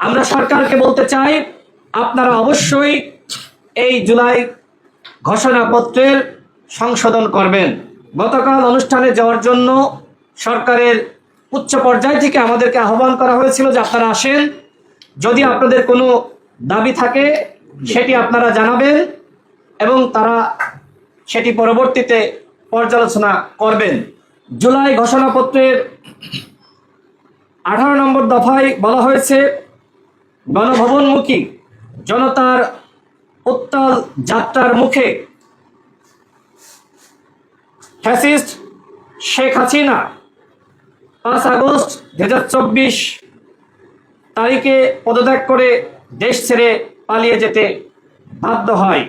আমরা সরকারকে বলতে চাই, আপনারা অবশ্যই এই জুলাই ঘোষণাপত্রের সংশোধন করবেন। গতকাল অনুষ্ঠানে যাওয়ার জন্য সরকারের উচ্চ পর্যায় থেকে আমাদেরকে আহ্বান করা হয়েছিল যে আপনারা আসেন। যদি আপনাদের কোনো দাবি থাকে, সেটি আপনারা জানাবেন এবং তারা সেটি পরবর্তীতে পর্যালোচনা করবেন। জুলাই ঘোষণাপত্রের আঠারো নম্বর দফায় বলা হয়েছে গণভবনমুখী জনতার উত্তাল যাত্রার মুখে ফ্যাসিস্ট শেখ হাসিনা পাঁচ আগস্ট দু হাজার চব্বিশ তারিখে পদত্যাগ করে দেশ ছেড়ে পালিয়ে যেতে বাধ্য হয়।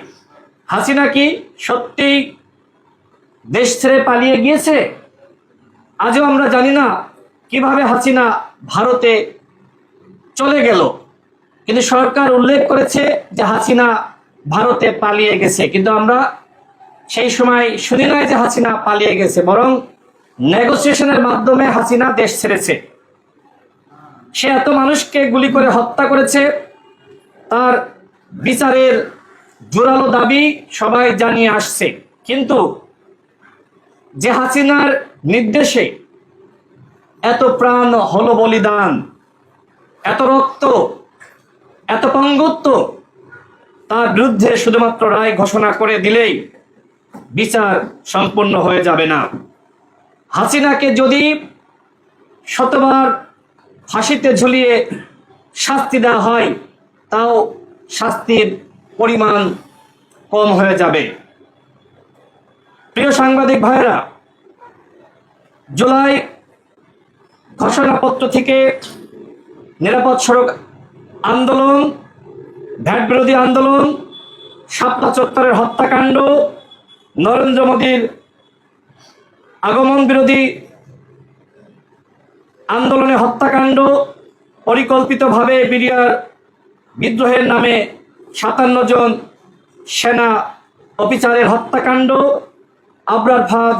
হাসিনা কি সত্যিই দেশ ছেড়ে পালিয়ে গিয়েছে? আজও আমরা জানি না কীভাবে হাসিনা ভারতে চলে গেল। কিন্তু সরকার উল্লেখ করেছে যে হাসিনা ভারতে পালিয়ে গেছে। কিন্তু আমরা সেই সময় শুনি নাই যে হাসিনা পালিয়ে গেছে, বরং নেগোসিয়েশনের মাধ্যমে হাসিনা দেশ ছেড়েছে। সে এত মানুষকে গুলি করে হত্যা করেছে, তার বিচারের জোরালো দাবি সবাই জানিয়ে আসছে। কিন্তু যে হাসিনার নির্দেশে এত প্রাণ হলো বলিদান, এত রক্ত এত পঙ্গত্ব তার বিরুদ্ধে শুধুমাত্র রায় ঘোষণা করে দিলেই বিচার সম্পূর্ণ হয়ে যাবে না। হাসিনাকে যদি শতবার ফাঁসিতে ঝুলিয়ে শাস্তি দেওয়া হয়, তাও শাস্তির পরিমাণ কম হয়ে যাবে। প্রিয় সাংবাদিক ভাইরা জুলাই ঘোষণাপত্র থেকে নিরাপদ সড়ক আন্দোলন ভ্যাট বিরোধী আন্দোলন সাপলা চত্বরের হত্যাকাণ্ড, নরেন্দ্র মোদীর আগমন বিরোধী আন্দোলনে হত্যাকাণ্ড, পরিকল্পিতভাবে বিডিআর বিদ্রোহের নামে সাতান্ন জন সেনা অফিসারের হত্যাকাণ্ড, আবরার ফাঁদ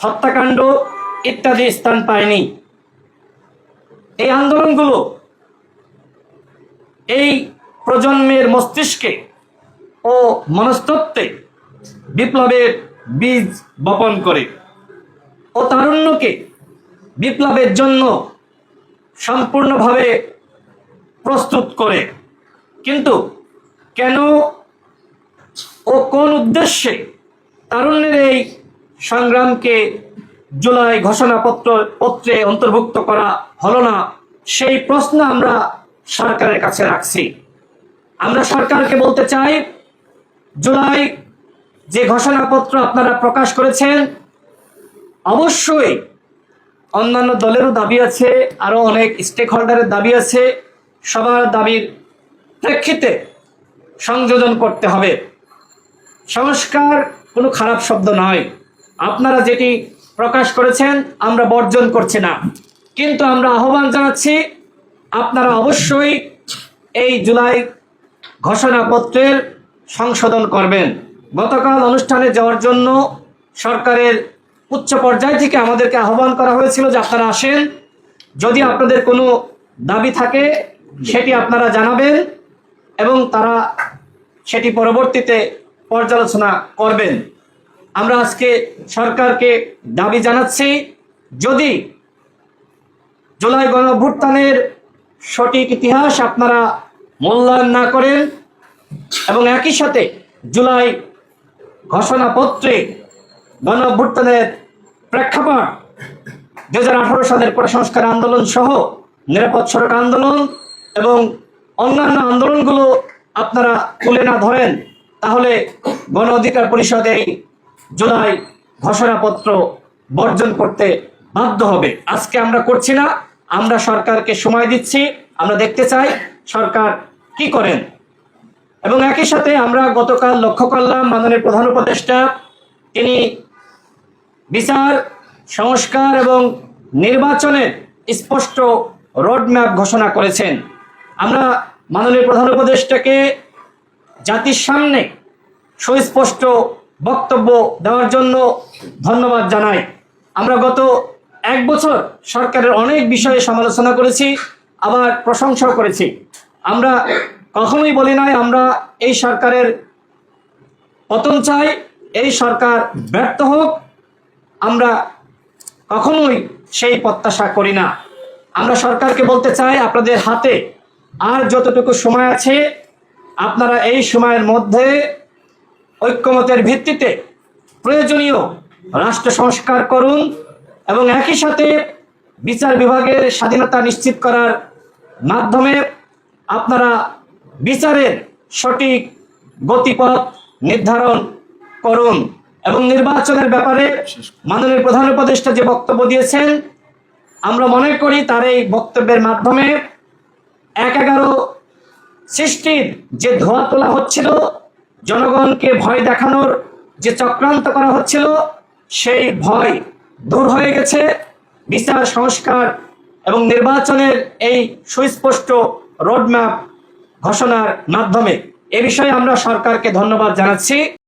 হত্যাকাণ্ড ইত্যাদি স্থান পায়নি। এই আন্দোলনগুলো এই প্রজন্মের মস্তিষ্কে ও মনস্তত্ত্বে বিপ্লবের বীজ বপন করে ও তারুণ্যকে বিপ্লবের জন্য সম্পূর্ণভাবে প্রস্তুত করে। কিন্তু কেন ও কোন উদ্দেশ্যে তারুণ্যের এই সংগ্রামকে জুলাই ঘোষণাপত্র পত্রে অন্তর্ভুক্ত করা হলো না, সেই প্রশ্ন আমরা সরকারের কাছে রাখছি। আমরা সরকারকে বলতে চাই, জুলাই যে ঘোষণাপত্র আপনারা প্রকাশ করেছেন, অবশ্যই অন্যান্য দলেরও দাবি আছে, আরও অনেক স্টেক হোল্ডারের দাবি আছে, সবার দাবির প্রেক্ষিতে সংযোজন করতে হবে। সংস্কার কোনো খারাপ শব্দ নয়। আপনারা যেটি প্রকাশ করেছেন, আমরা বর্জন করছি না। কিন্তু আমরা আহ্বান জানাচ্ছি, আপনারা অবশ্যই এই জুলাই ঘোষণাপত্রের সংশোধন করবেন। গতকাল অনুষ্ঠানে যাওয়ার জন্য সরকারের উচ্চ পর্যায় থেকে আমাদেরকে আহ্বান করা হয়েছিল যে আপনারা আসেন। যদি আপনাদের কোনো দাবি থাকে, সেটি আপনারা জানাবেন এবং তারা সেটি পরবর্তীতে পর্যালোচনা করবেন। আমরা আজকে সরকারকে দাবি জানাচ্ছি, যদি জুলাই গণঅভ্যুত্থানের সঠিক ইতিহাস আপনারা মূল্যায়ন না করেন এবং একই সাথে জুলাই ঘোষণাপত্রে গণ প্রেক্ষাপট দু হাজার আঠারো সালের সংস্কার আন্দোলন সহ নিরাপদ সড়ক আন্দোলন এবং অন্যান্য আন্দোলনগুলো আপনারা তুলে না ধরেন, তাহলে গণ অধিকার পরিষদ জুলাই ঘোষণাপত্র বর্জন করতে বাধ্য হবে। আজকে আমরা করছি না, আমরা সরকারকে সময় দিচ্ছি, আমরা দেখতে চাই সরকার কি করেন? এবং একই সাথে আমরা গতকাল লক্ষ্য করলাম মাননীয় প্রধান উপদেষ্টা, তিনি বিচার, সংস্কার এবং নির্বাচনের স্পষ্ট রোডম্যাপ ঘোষণা করেছেন। আমরা মাননীয় প্রধান উপদেষ্টাকে জাতির সামনে সুস্পষ্ট বক্তব্য দেওয়ার জন্য ধন্যবাদ জানাই। আমরা গত এক বছর সরকারের অনেক বিষয়ে সমালোচনা করেছি, আবার প্রশংসাও করেছি। আমরা কখনোই বলি নাই, আমরা এই সরকারের পতন চাই, এই সরকার ব্যর্থ হোক, আমরা কখনোই সেই প্রত্যাশা করি না। আমরা সরকারকে বলতে চাই, আপনাদের হাতে আর যতটুকু সময় আছে, আপনারা এই সময়ের মধ্যে ঐক্যমতের ভিত্তিতে প্রয়োজনীয় রাষ্ট্র সংস্কার করুন এবং একই সাথে বিচার বিভাগের স্বাধীনতা নিশ্চিত করার মাধ্যমে আপনারা বিচারের সঠিক গতিপথ নির্ধারণ করুন এবং নির্বাচনের ব্যাপারে মাননীয় প্রধান উপদেষ্টা যে বক্তব্য দিয়েছেন, আমরা মনে করি তার এই বক্তব্যের মাধ্যমে এক এগারো সৃষ্টির যে ধোয়া তোলা হচ্ছিল, জনগণকে ভয় দেখানোর যে চক্রান্ত করা হচ্ছিল, সেই ভয় দূর হয়ে গেছে। বিচার, সংস্কার এবং নির্বাচনের এই সুস্পষ্ট রোডম্যাপ ঘোষণার মাধ্যমে। এ বিষয়ে আমরা সরকারকে ধন্যবাদ জানাচ্ছি।